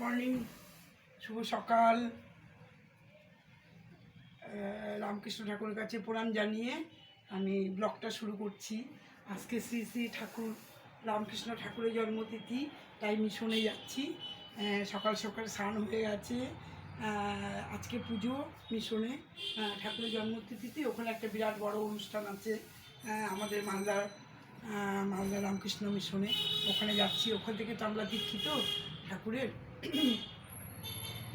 Morning শুভ সকাল। রামকৃষ্ণ ঠাকুরের কাছে প্রণাম জানিয়ে আমি ব্লগটা শুরু করছি। আজকে শ্রী শ্রী ঠাকুর, রামকৃষ্ণ ঠাকুরের জন্মতিথি, তাই মিশনে যাচ্ছি। সকাল সকাল স্নান হয়ে গেছে। আজকে পুজো মিশনে। ঠাকুরের জন্মতিথিতে ওখানে একটা বিরাট বড় অনুষ্ঠান আছে আমাদের মালদার মালদা রামকৃষ্ণ মিশনে। ওখানে যাচ্ছি। ওখান থেকে তো আমরা দীক্ষিত। ঠাকুরের।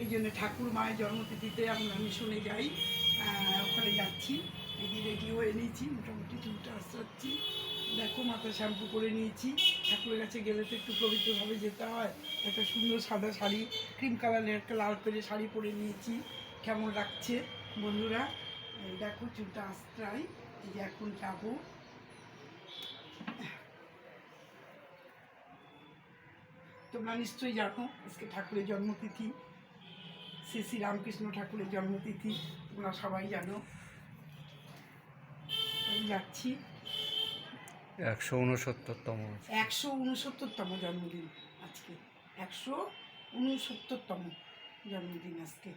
এই জন্য ঠাকুর মায়ের জন্মতিথিতে আমরা মিশনে যাই ওখানে যাচ্ছি এই রেডি হয়ে নিয়েছি মোটামুটি চুলটা আসাচ্ছি দেখো, মাথা শ্যাম্পু করে নিয়েছি। ঠাকুরের কাছে গেলে তো একটু পবিত্রভাবে যেতে হয়। একটা সুন্দর সাদা শাড়ি, ক্রিম কালারের একটা লাল করে শাড়ি পরে নিয়েছি। কেমন লাগছে বন্ধুরা? দেখো, চুলটা আস্তাই এই যে এখন যাব। তোমরা নিশ্চয়ই জানো আজকে ঠাকুরের জন্মতিথি। শ্রী শ্রী রামকৃষ্ণ ঠাকুরের জন্মতিথি তোমরা সবাই জানো। আমি যাচ্ছি। একশো উনসত্তরতম একশো উনসত্তরতম জন্মদিন আজকে। একশো উনসত্তরতম জন্মদিন আজকে।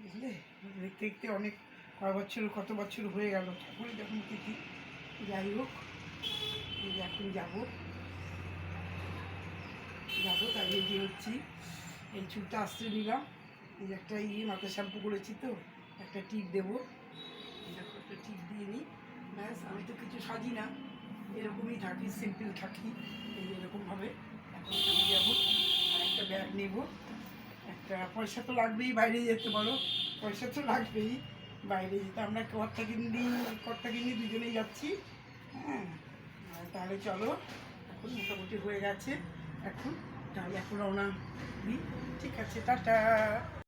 বুঝলে? দেখতে দেখতে অনেক কয় বছর কত বছর হয়ে গেল ঠাকুরের যখন তিথি যাই হোক এখন যাব। যাব, তাই রেডি হচ্ছি। এই চুলটা আসতে নিলাম। এই একটা ইয়ে মাথা শ্যাম্পু করেছি তো, একটা টিপ দেবো। একটা টিপ দিয়ে নিই। ব্যাস, আমি তো কিছু সাজি না। এরকমই থাকি সিম্পল থাকি। এই এরকমভাবে এখন চলে যাব। আর একটা ব্যাগ নেব। একটা পয়সা তো লাগবেই বাইরে যেতে বলো পয়সা তো লাগবেই বাইরে যেতে। আমরা কর্তা কিনি কর্তা কিনি দুজনেই যাচ্ছি। হ্যাঁ তাহলে চলো, এখন মোটামুটি হয়ে গেছে। এখন তাহলে এখন রওনা ঠিক আছে টাটা।